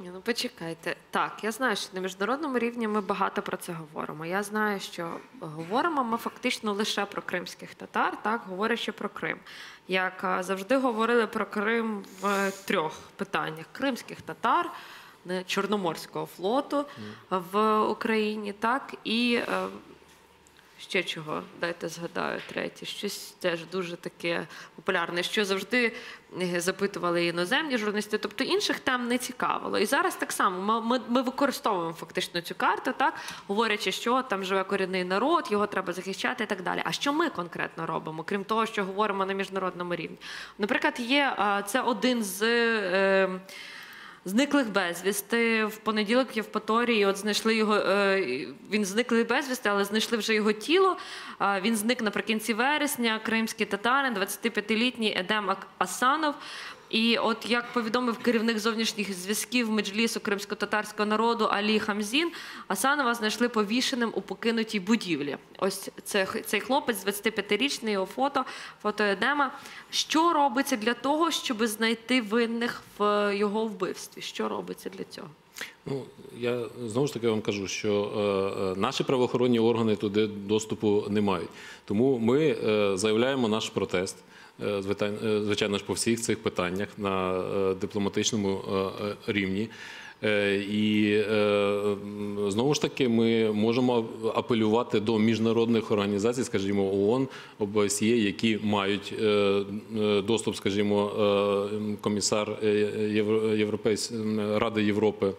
Ні, ну почекайте. Так, я знаю, що на міжнародному рівні ми багато про це говоримо. Я знаю, що говоримо ми фактично лише про кримських татар, так говорячи про Крим. Як завжди говорили про Крим в трьох питаннях: кримських татар, не, Чорноморського флоту в Україні, так і е, Ще чого, дайте згадаю, третє. Щось теж дуже таке популярне, що завжди е, запитували іноземні журналісти, тобто інших тем не цікавило. І зараз так само ми, ми, ми використовуємо фактично цю карту, так говорячи, що там живе корінний народ, його треба захищати і так далі. А що ми конкретно робимо, крім того, що говоримо на міжнародному рівні? Наприклад, є це один з. Зниклих безвісти в понеділок в Євпаторії. От знайшли його. е, Він зниклий безвісти, але знайшли вже його тіло. Він зник наприкінці вересня. Кримські татарин, 25-літній Едем Асанов. І от як повідомив керівник зовнішніх зв'язків Меджлісу кримсько-татарського народу Алі Хамзін, Асанова знайшли повішеним у покинутій будівлі. Ось це цей хлопець, 25-річний, його фото, фото Едема. Що робиться для того, щоб знайти винних в його вбивстві? Що робиться для цього? Ну я знову ж таки вам кажу, що е, е, наші правоохоронні органи туди доступу не мають. Тому ми е, заявляємо наш протест. Е, е, Звичайно ж, по всіх цих питаннях на е, дипломатичному рівні. Е, І е, знову ж таки ми можемо апелювати до міжнародних організацій, скажімо, ООН, ОБСЄ, які мають е, доступ, скажімо, комісар Євро- Європейсь... Ради Європи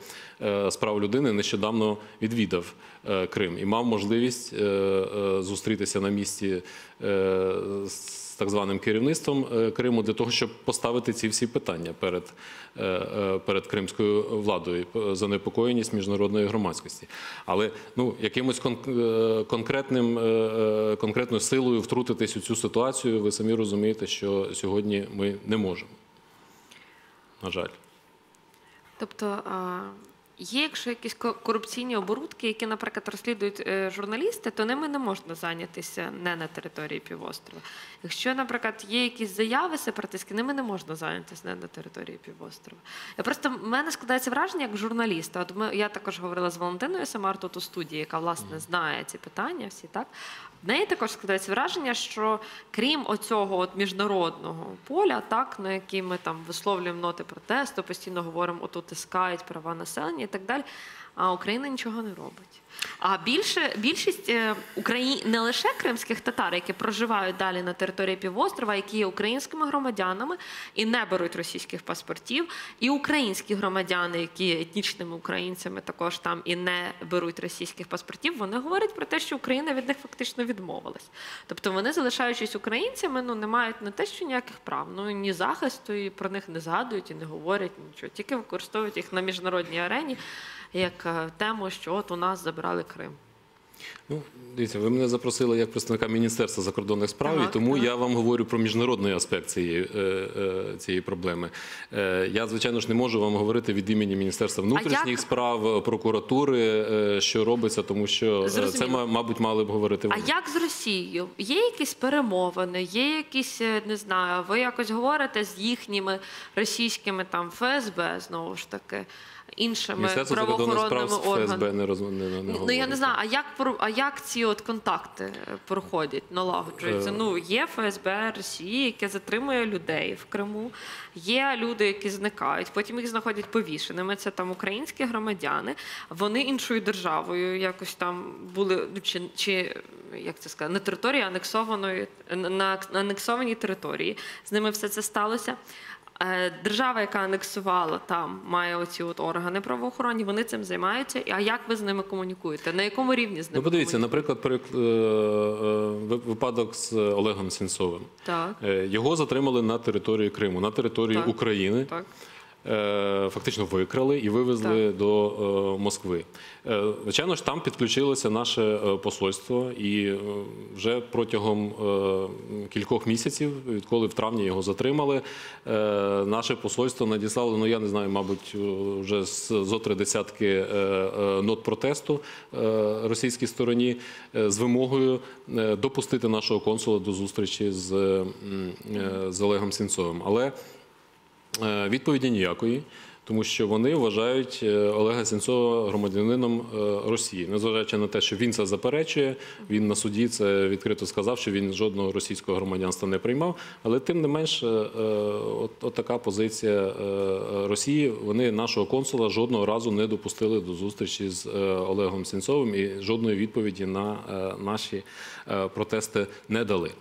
з прав людини нещодавно відвідав Крим і мав можливість зустрітися на місці з так званим керівництвом Криму для того, щоб поставити ці всі питання перед, перед кримською владою, е, занепокоєність міжнародної громадськості. Але ну, якимось е, конкретним, е, е, конкретною силою втрутитись у цю ситуацію, ви самі розумієте, що сьогодні ми не можемо. На жаль. Тобто а, є, якщо якісь ко- корупційні оборудки, які, наприклад, розслідують е, журналісти, то ними не можна зайнятися не на території півострова. Якщо, наприклад, є якісь заяви сепаратистські, ними не можна зайнятися не на території півострова. Я просто в мене складається враження як журналіста. От ми, я також говорила з Валентиною Самар тут у студії, яка власне знає ці питання всі, так? В неї також складається враження, що крім оцього от міжнародного поля, так на якій ми там висловлюємо ноти протесту, постійно говоримо, от утискають права населення так далі. А Україна нічого не робить. А більше більшість е, Украї... не лише кримських татар, які проживають далі на території півострова, які є українськими громадянами і не беруть російських паспортів, і українські громадяни, які є етнічними українцями, також там і не беруть російських паспортів. Вони говорять про те, що Україна від них фактично відмовилась. Тобто вони, залишаючись українцями, ну не мають не те, що ніяких прав, ну ні захисту, і про них не згадують і не говорять нічого, тільки використовують їх на міжнародній арені як е, тему, що от у нас забрали Крим. Ну, дивіться, ви мене запросили як представника Міністерства закордонних справ, Так, і тому так. я вам говорю про міжнародний аспект цієї, е, е, цієї проблеми. Е, я, звичайно ж, не можу вам говорити від імені Міністерства внутрішніх справ, прокуратури, що робиться, тому що е, це, мабуть, мали б говорити А як з Росією? Є якісь перемовини, є якісь, не знаю, ви якось говорите з їхніми російськими там ФСБ, знову ж таки, іншими правоохоронними органами? ФСБ не роз... не, не, не Ну я не знаю, а як про- а як ці от контакти е, проходять, налагоджуються? Е. Ну є ФСБ Росії, яке затримує людей в Криму. Є люди, які зникають, потім їх знаходять повішеними. Це там українські громадяни. Вони іншою державою якось там були ну, чи, чи як це сказати, на території анексованої на на анексованій території. З ними все це сталося. Е, Держава, яка анексувала там, має оці от органи правоохоронні, вони цим займаються. А як ви з ними комунікуєте? На якому рівні з ними? Ну, подивіться, наприклад, перек- е, е, випадок з Олегом Сенцовим. Так, Е, Його затримали на території Криму, на території Так. України. так. Е, фактично викрали і вивезли до е, Москви. Е, Звичайно ж, там підключилося наше посольство, і вже протягом кількох місяців, відколи в травні його затримали, наше посольство надіслало, ну я не знаю, мабуть, вже з зо три десятки нот протесту російській стороні з вимогою допустити нашого консула до зустрічі з, з Олегом Сінцовим. Але Відповіді ніякої. тому що вони вважають е, Олега Сенцова громадянином е, Росії, незважаючи на те, що він це заперечує. Він на суді це відкрито сказав, що він жодного російського громадянства не приймав. Але тим не менш, е, е, от, така позиція е, е, Росії. Вони нашого консула жодного разу не допустили до зустрічі з е, Олегом Сенцовим і жодної відповіді на е, наші е, протести не дали.